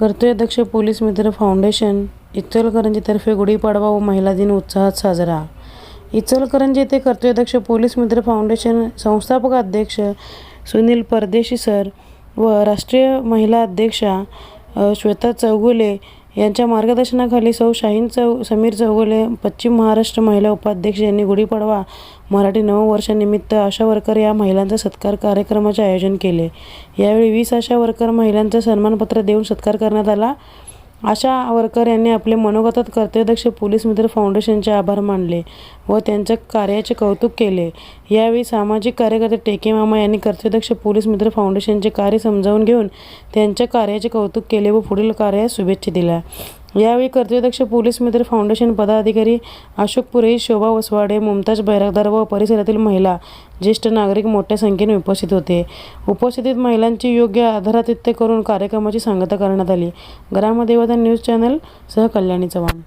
कर्तव्यदक्ष police मित्र foundation. इचलकरंजीतर्फे गुढीपाडवा व महिला दिन उत्साहात साजरा. इचलकरंजी येथे कर्तव्यदक्ष पोलीस मित्र फाउंडेशन संस्थापक अध्यक्ष सुनील परदेशी सर व राष्ट्रीय महिला अध्यक्षा श्वेता चौगुले यांच्या मार्गदर्शनाखाली सौ शाहीन चौ समीर चौगुले पश्चिम महाराष्ट्र महिला उपाध्यक्ष यांनी गुढीपाडवा मराठी नववर्षानिमित्त आशा वर्कर या महिलांचा सत्कार कार्यक्रमाचे आयोजन केले. यावेळी वीस आशा वर्कर महिलांचा सन्मानपत्र देऊन सत्कार करण्यात आला. आशा आवरकर यांनी आपले मनोगतात कर्तव्यदक्ष पोलीस मित्र फाउंडेशनचे आभार मानले व त्यांच्या कार्याचे कौतुक केले. यावेळी सामाजिक कार्यकर्ते टेके मामा यांनी कर्तव्यदक्ष पोलीस मित्र फाउंडेशनचे कार्य समजावून घेऊन त्यांच्या कार्याचे कौतुक केले व पुढील कार्यास शुभेच्छा दिल्या. यावेळी कर्तव्यदक्ष पोलीस मित्र फाउंडेशन पदाधिकारी अशोक पुरे शोभा वसवाडे मुमताज बैरागदार व परिसरातील महिला ज्येष्ठ नागरिक मोठ्या संख्येने उपस्थित होते. उपस्थित महिलांची योग्य आधारातिथ्य करून कार्यक्रमाची सांगता करण्यात आली. ग्रामदेवता न्यूज चॅनल सहकल्याणी चव्हाण.